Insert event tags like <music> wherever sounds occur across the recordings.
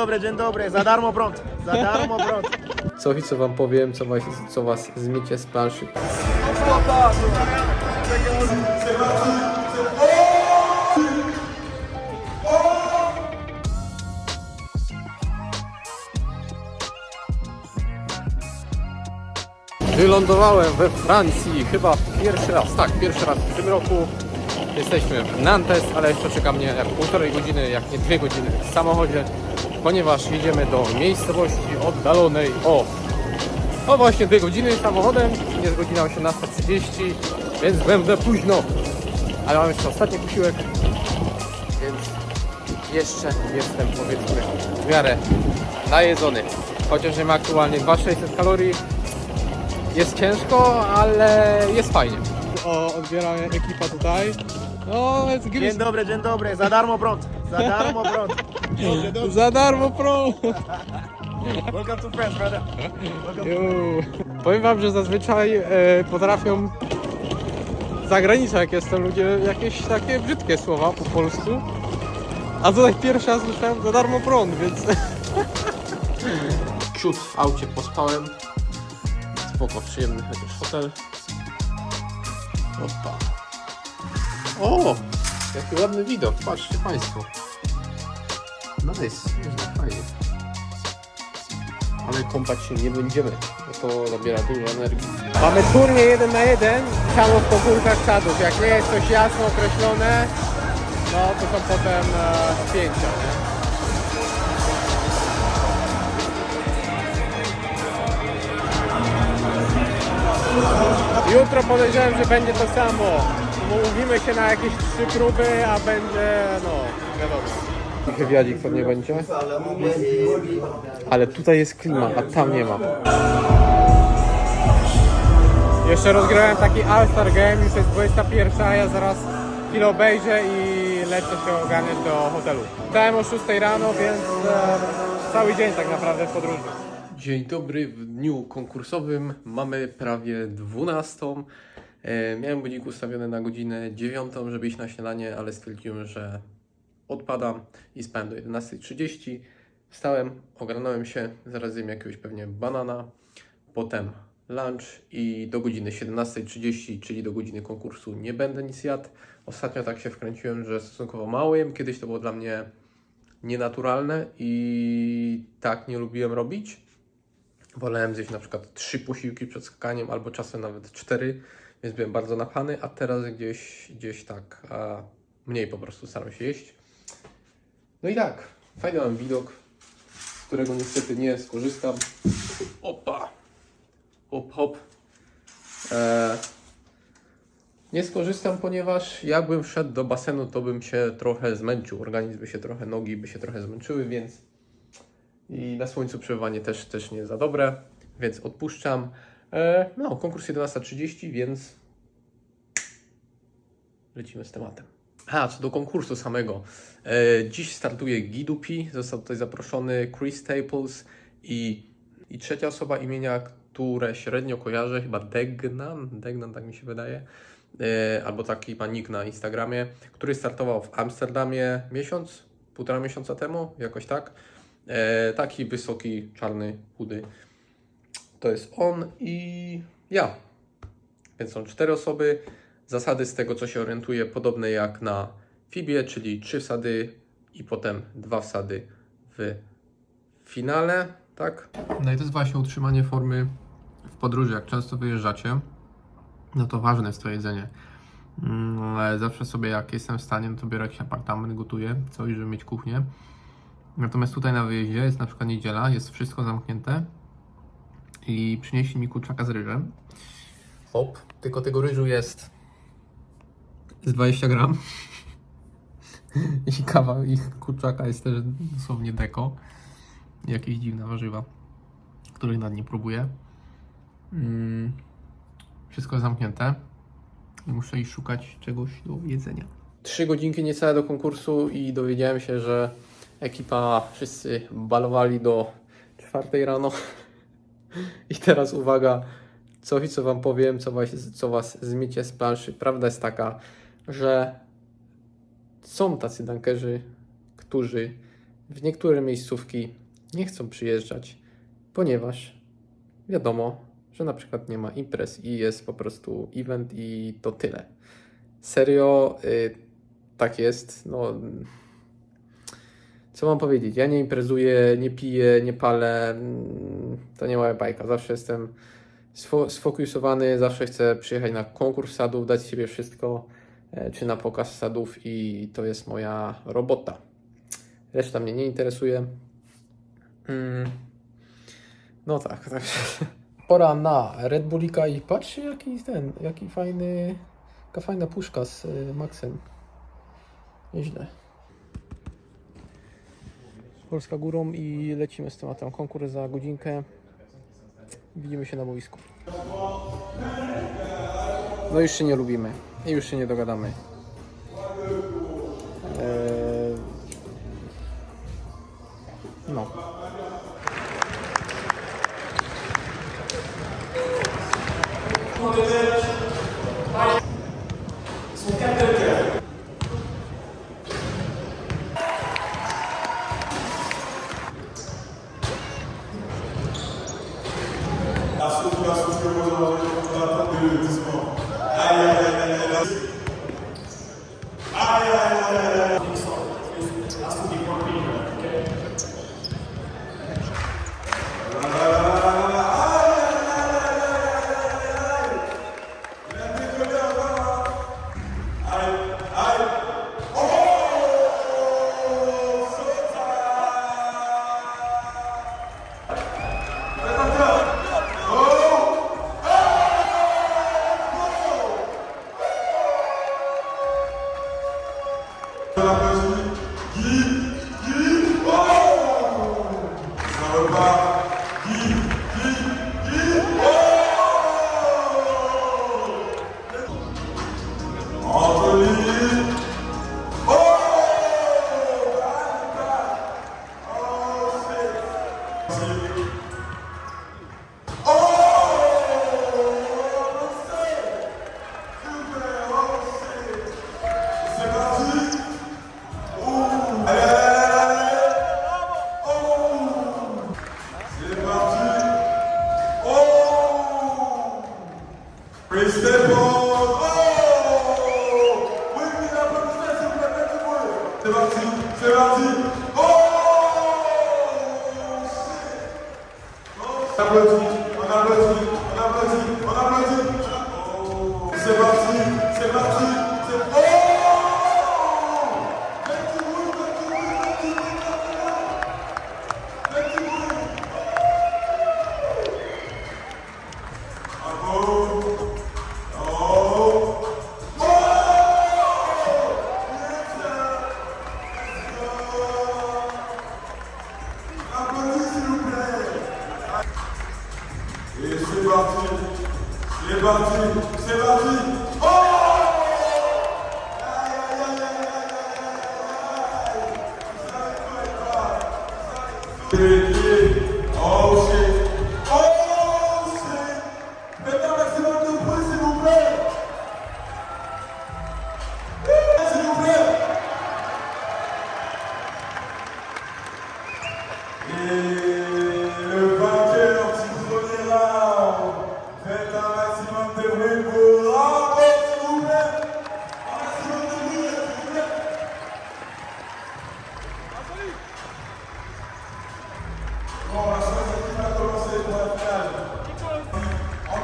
dobry, dzień dobry, za darmo prąd, za darmo prąd. Co i co wam powiem, co was, co was zmiecie z planszy. Wylądowałem we Francji chyba pierwszy raz, tak, pierwszy raz w tym roku. Jesteśmy w Nantes, ale jeszcze czeka mnie półtorej godziny, jak nie dwie godziny w samochodzie, ponieważ jedziemy do miejscowości oddalonej o o właśnie dwie godziny samochodem, jest godzina 18.30, więc będę późno. Ale mam jeszcze ostatni posiłek, więc jeszcze jestem powiedzmy w miarę najedzony. Chociaż nie ma aktualnie 2600 kalorii. Jest ciężko, ale jest fajnie. O, odbiera ekipa tutaj. No, jest Dzień dobry, dzień dobry, za darmo prąd, za darmo prąd. Dobrze, dobrze. Za darmo pro! Welcome to France, brother. Ju. Powiem wam, że zazwyczaj e, potrafią za granicą jak jestem ludzie jakieś takie brzydkie słowa po polsku. A tutaj pierwszy raz słyszałem za darmo prąd, więc... <laughs> Ciut w aucie pospałem. Spoko, przyjemny chociaż hotel. Opa. O! Jaki ładny widok, patrzcie Państwo. Nice, nieźle, fajnie ale kąpać się nie będziemy, bo to zabiera dużo energii. Mamy turniej jeden na jeden, samo w pogórkach sadów. Jak nie jest coś jasno określone, no to są potem e, spięcia, nie? Jutro podejrzewam, że będzie to samo. Umówimy się na jakieś trzy próby, a będzie, no, wiadomo. I wywiadzik pewnie będzie. Ale tutaj jest klima, a tam nie ma. Jeszcze rozgrałem taki All-Star Game, już jest 21, a ja zaraz chwilę obejrzę i lecę się ogarniać do hotelu. Wstałem o 6 rano, więc e, cały dzień tak naprawdę w podróży. Dzień dobry, w dniu konkursowym mamy prawie 12. E, miałem budzik ustawiony na godzinę 9, żeby iść na śniadanie, ale stwierdziłem, że odpadam i spałem do 11.30. Wstałem, ogarnąłem się, zaraz zjem jakiegoś pewnie banana, potem lunch i do godziny 17.30, czyli do godziny konkursu nie będę nic jadł. Ostatnio tak się wkręciłem, że stosunkowo mało jem. Kiedyś to było dla mnie nienaturalne i tak nie lubiłem robić. Wolałem zjeść na przykład trzy posiłki przed skakaniem, albo czasem nawet cztery, więc byłem bardzo napchany, a teraz gdzieś, gdzieś tak mniej po prostu staram się jeść. No i tak, fajny mam widok, z którego niestety nie skorzystam. Opa! Hop, hop. Eee, nie skorzystam, ponieważ jakbym wszedł do basenu, to bym się trochę zmęczył. Organizm by się trochę, nogi by się trochę zmęczyły, więc i na słońcu przebywanie też, też nie za dobre, więc odpuszczam. Eee, no, konkurs 11.30, więc lecimy z tematem. A, co do konkursu samego. E, dziś startuje Gidupi, został tutaj zaproszony Chris Staples i, i trzecia osoba imienia, które średnio kojarzę, chyba Degnan, Degnan tak mi się wydaje, e, albo taki ma nick na Instagramie, który startował w Amsterdamie miesiąc, półtora miesiąca temu, jakoś tak. E, taki wysoki, czarny, chudy. To jest on i ja. Więc są cztery osoby. Zasady z tego, co się orientuję, podobne jak na Fibie, czyli trzy wsady i potem dwa wsady w finale, tak? No i to jest właśnie utrzymanie formy w podróży. Jak często wyjeżdżacie, no to ważne jest to jedzenie. Mm, zawsze sobie, jak jestem w stanie, no to biorę jakiś apartament, gotuję coś, żeby mieć kuchnię. Natomiast tutaj na wyjeździe jest na przykład niedziela, jest wszystko zamknięte i przynieśli mi kurczaka z ryżem. Hop, tylko tego ryżu jest z 20 gram. <laughs> I kawa ich kurczaka jest też dosłownie deko. Jakieś dziwne warzywa, których nad nie próbuję. Mm, wszystko jest zamknięte. I muszę iść szukać czegoś do jedzenia. Trzy godzinki niecałe do konkursu i dowiedziałem się, że ekipa wszyscy balowali do czwartej rano. <laughs> I teraz uwaga, coś co wam powiem, co was, co was zmiecie z planszy. Prawda jest taka, że są tacy dankerzy, którzy w niektóre miejscówki nie chcą przyjeżdżać, ponieważ wiadomo, że na przykład nie ma imprez i jest po prostu event i to tyle. Serio, y, tak jest. No, co mam powiedzieć? Ja nie imprezuję, nie piję, nie palę. mm, To nie moja bajka. Zawsze jestem sfo- sfokusowany, zawsze chcę przyjechać na konkurs sadów, dać siebie wszystko, czy na pokaz sadów i to jest moja robota. Reszta mnie nie interesuje. Mm. No tak, także. <laughs> Pora na Red Bullika i patrzcie jaki ten, jaki fajny, jaka fajna puszka z y, Maxem. Nieźle. Polska górą i lecimy z tematem konkurs za godzinkę. Widzimy się na boisku. No już się nie lubimy i już się nie dogadamy. Eee... No. Христе Бог!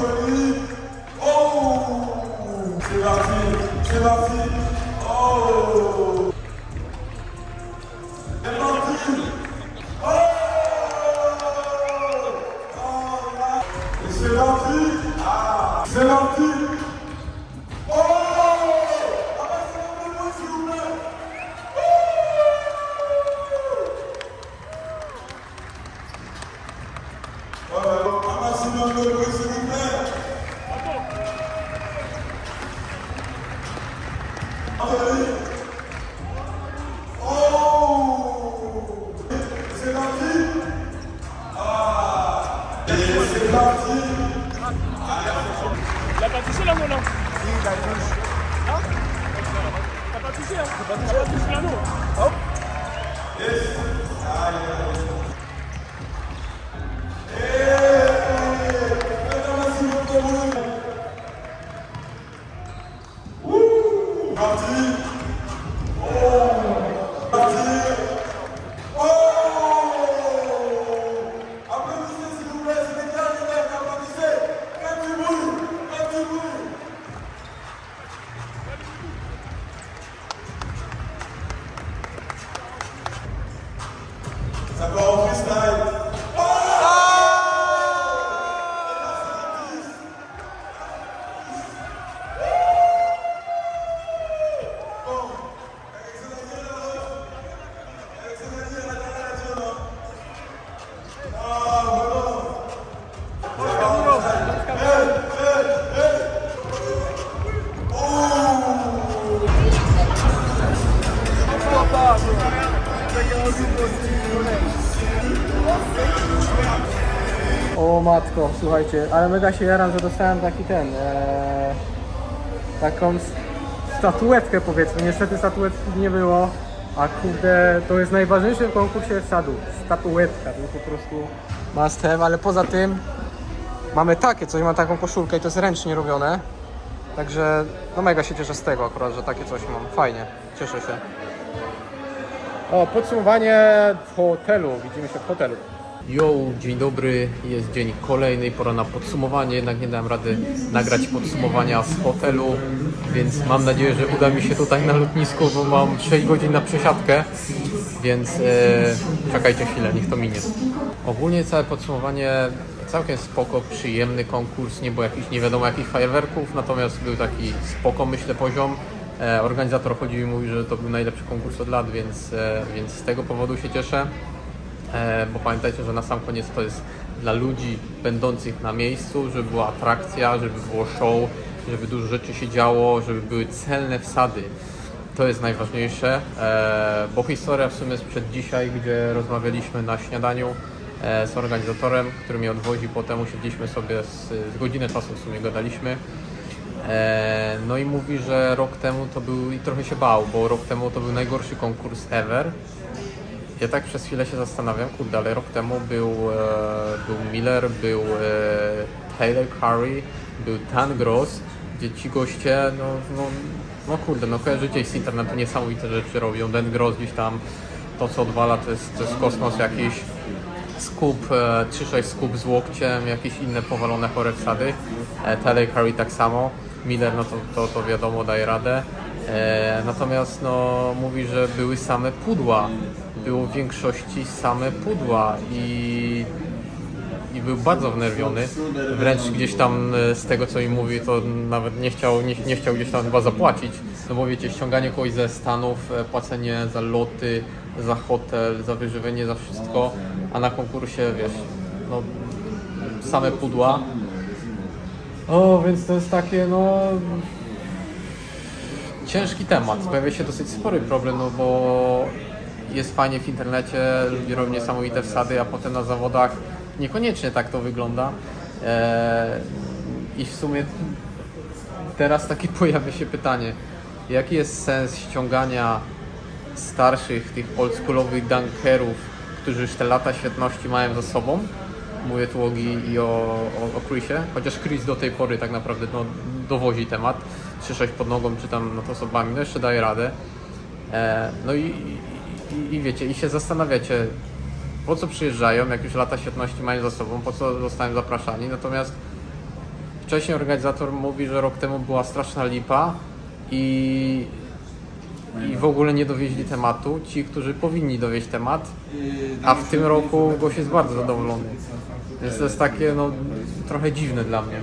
Hallelujah. Słuchajcie, ale mega się jaram, że dostałem taki ten, e, taką statuetkę powiedzmy, niestety statuetki nie było, a kurde, to jest najważniejszy w konkursie sadów, statuetka, to po prostu must have, ale poza tym mamy takie coś, mam taką koszulkę i to jest ręcznie robione, także no mega się cieszę z tego akurat, że takie coś mam, fajnie, cieszę się. O, podsumowanie w hotelu, widzimy się w hotelu. Yo, dzień dobry, jest dzień kolejny, pora na podsumowanie, jednak nie dałem rady nagrać podsumowania z hotelu, więc mam nadzieję, że uda mi się tutaj na lotnisku, bo mam 6 godzin na przesiadkę, więc e, czekajcie chwilę, niech to minie. Ogólnie całe podsumowanie całkiem spoko, przyjemny konkurs, nie było jakichś nie wiadomo jakich fajerwerków, natomiast był taki spoko myślę poziom. E, organizator chodził i mówił, że to był najlepszy konkurs od lat, więc, e, więc z tego powodu się cieszę. E, bo pamiętajcie, że na sam koniec to jest dla ludzi będących na miejscu, żeby była atrakcja, żeby było show, żeby dużo rzeczy się działo, żeby były celne wsady. To jest najważniejsze, e, bo historia w sumie sprzed dzisiaj, gdzie rozmawialiśmy na śniadaniu e, z organizatorem, który mnie odwozi, potem usiedliśmy sobie z, z godzinę czasu w sumie gadaliśmy. No i mówi, że rok temu to był i trochę się bał, bo rok temu to był najgorszy konkurs ever. Ja tak przez chwilę się zastanawiam, kurde, ale rok temu był, e, był Miller, był e, Taylor Curry, był Tan Gross, gdzie ci goście, no, no, no kurde, no kojarzycie z internetu niesamowite rzeczy robią. Dan Gross gdzieś tam, to co odwala to jest, to jest kosmos jakiś. Skup, e, 3-6 skup z łokciem, jakieś inne powalone chore wsady. E, Taylor Curry tak samo. Miller, no to, to, to wiadomo, daje radę. E, natomiast no, mówi, że były same pudła. Było w większości same pudła i, i był bardzo wnerwiony. Wręcz gdzieś tam e, z tego co mi mówi, to nawet nie chciał, nie, nie chciał gdzieś tam chyba zapłacić. No bo wiecie, ściąganie kogoś ze Stanów, e, płacenie za loty, za hotel, za wyżywienie, za wszystko, a na konkursie wiesz, no same pudła. O, więc to jest takie, no. Ciężki temat. Pojawia się dosyć spory problem, no bo jest fajnie w internecie, ludzie robią niesamowite wsady, a potem na zawodach niekoniecznie tak to wygląda. Eee, I w sumie teraz takie <laughs> pojawia się pytanie, jaki jest sens ściągania starszych, tych oldschoolowych dunkerów, którzy już te lata świetności mają za sobą. Mówię tu o Gi i o, o, o Chrisie, chociaż Chris do tej pory tak naprawdę no, dowozi temat. 3-6 pod nogą, czy tam to osobami, no jeszcze daje radę. E, no i, i, i wiecie, i się zastanawiacie, po co przyjeżdżają, jak już lata świetności mają za sobą, po co zostają zapraszani. Natomiast wcześniej organizator mówi, że rok temu była straszna lipa i, i w ogóle nie dowieźli tematu. Ci, którzy powinni dowieść temat, a w tym roku gość jest bardzo zadowolony. Więc to jest takie no, trochę dziwne dla mnie.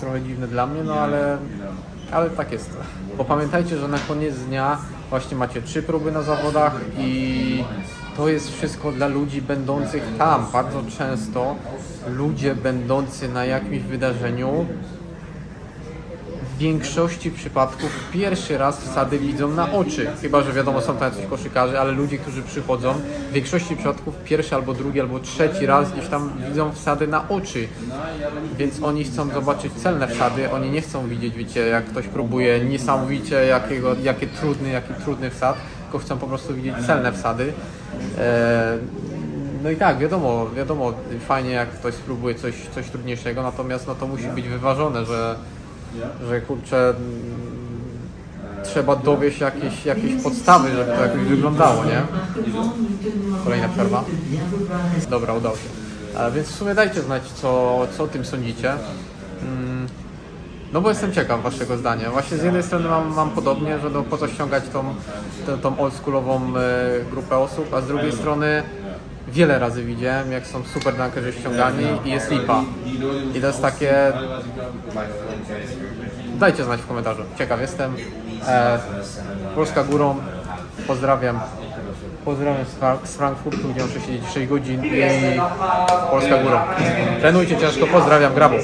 Trochę dziwne dla mnie, no ale, ale tak jest. Bo pamiętajcie, że na koniec dnia właśnie macie trzy próby na zawodach i to jest wszystko dla ludzi będących tam. Bardzo często ludzie będący na jakimś wydarzeniu w większości przypadków pierwszy raz wsady widzą na oczy. Chyba, że wiadomo, są tam jacyś koszykarze, ale ludzie, którzy przychodzą, w większości przypadków pierwszy albo drugi albo trzeci raz gdzieś tam widzą wsady na oczy. Więc oni chcą zobaczyć celne wsady, oni nie chcą widzieć, wiecie, jak ktoś próbuje niesamowicie jakiego, jakie trudny, jaki trudny wsad, tylko chcą po prostu widzieć celne wsady. E, no i tak, wiadomo, wiadomo, fajnie jak ktoś spróbuje coś, coś trudniejszego, natomiast no to musi być wyważone, że, że kurczę, mm, trzeba dowieść jakieś, jakieś podstawy, żeby to jakoś wyglądało, nie? Kolejna przerwa. Dobra, udało się. E, Więc w sumie dajcie znać, co, co o tym sądzicie. Mm, No bo jestem ciekaw waszego zdania. Właśnie z jednej strony mam, mam podobnie, że no po co ściągać tą, tę- tą oldschoolową e, grupę osób, a z drugiej strony wiele razy widziałem, jak są super dunkerzy ściągani i jest lipa. I to jest takie... Dajcie znać w komentarzu. Ciekaw jestem. E, Polska górą. Pozdrawiam. Pozdrawiam z, Fra- z Frankfurtu, gdzie muszę siedzieć 6 godzin i Polska górą. Trenujcie ciężko, pozdrawiam, grabo.